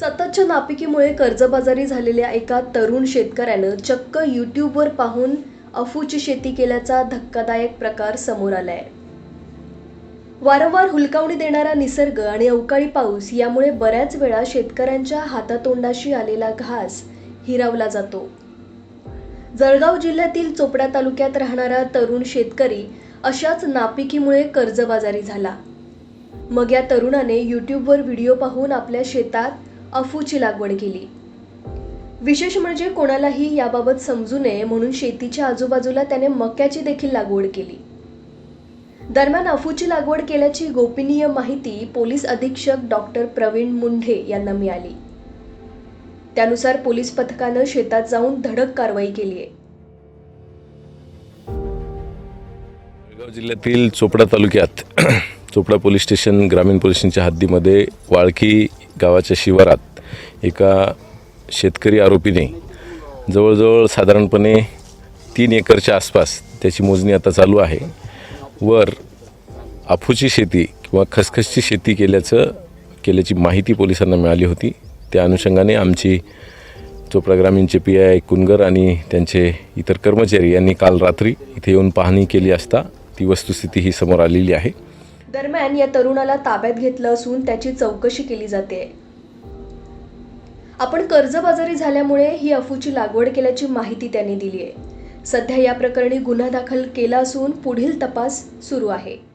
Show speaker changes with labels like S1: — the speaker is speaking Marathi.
S1: सततच्या नापिकीमुळे कर्जबाजारी झालेल्या एका तरुण शेतकऱ्यानं चक्क यूट्यूबवर पाहून अफूची शेती केल्याचा धक्कादायक प्रकार समोर आलाय. वारंवार हुलकावणी देणारा निसर्ग आणि अवकाळी पाऊस यामुळे बऱ्याच वेळा शेतकऱ्यांच्या हातातोंडाशी आलेला घास हिरावला जातो. जळगाव जिल्ह्यातील चोपडा तालुक्यात राहणारा तरुण शेतकरी अशाच नापिकीमुळे कर्जबाजारी झाला. मग या तरुणाने यूट्यूबवर व्हिडिओ पाहून आपल्या शेतात अफूची लागवड केली. विशेष म्हणजे कोणालाही याबाबत समजू नये म्हणून शेतीच्या आजूबाजूला त्याने मक्याची देखील लागवड केली. दरम्यान अफूची लागवड केल्याची गोपनीय माहिती पोलीस अधीक्षक डॉक्टर प्रवीण मुंढे यांना मिळाली. त्यानुसार पोलीस पथकानं शेतात जाऊन धडक कारवाई केली आहे.
S2: जिल्ह्यातील चोपडा तालुक्यात चोपडा पोलीस स्टेशन ग्रामीण पोलीस स्टेशनच्या हद्दीमध्ये वाळकी गावाच्या शिवारात एका शेतकरी आरोपीने जवळजवळ साधारणपणे तीन एकरच्या आसपास त्याची मोजणी आता चालू आहे. वर अफूची शेती किंवा खसखसची शेती केल्याचं केल्याची माहिती पोलिसांना मिळाली होती. त्या अनुषंगाने आमची चोपडा ग्रामीणचे पी आय कुनगर आणि त्यांचे इतर कर्मचारी यांनी काल रात्री इथे येऊन पाहणी केली असता ती वस्तुस्थिती ही समोर आलेली आहे.
S1: दरम्यान या तरुणाला ताब्यात घेतलं असून त्याची चौकशी केली जाते. आपण कर्जबाजारी झाल्यामुळे ही अफूची लागवड केल्याची माहिती त्यांनी दिली आहे सध्या या प्रकरणी गुन्हा दाखल केला असून पुढील तपास सुरू आहे.